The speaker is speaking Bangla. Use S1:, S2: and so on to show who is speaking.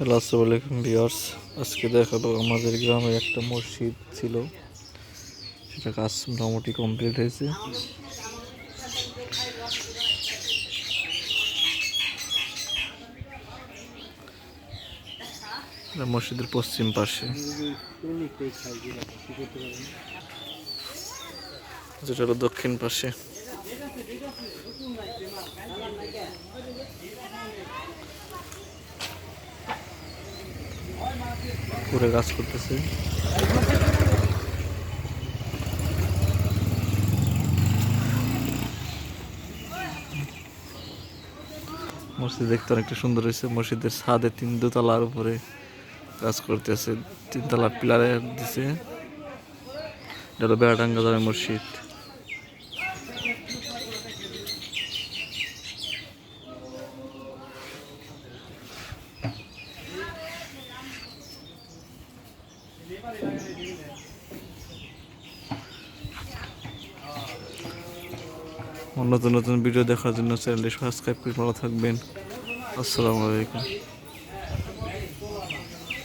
S1: হ্যালো, আসসালামু আলাইকুম ভিউয়ার্স। আজকে দেখাবো আমাদের গ্রামে একটা মসজিদ ছিল। সেটা কাজ মোটামুটি কমপ্লিট হয়েছে। মসজিদের পশ্চিম পাশে। যেটা হলো দক্ষিণ পাশে। করে কাজ করতেছে। মসজিদ দেখতে অনেকটা সুন্দর হয়েছে। মসজিদের ছাদে তিন দোতলার উপরে কাজ করতেছে। তিনতলা পিলারে দিছে। হলো বেড়াটাঙ্গা জামে মসজিদ। নতুন নতুন ভিডিও দেখার জন্য চ্যানেলটি সাবস্ক্রাইব করে ভালো থাকবেন। আসসালামু আলাইকুম।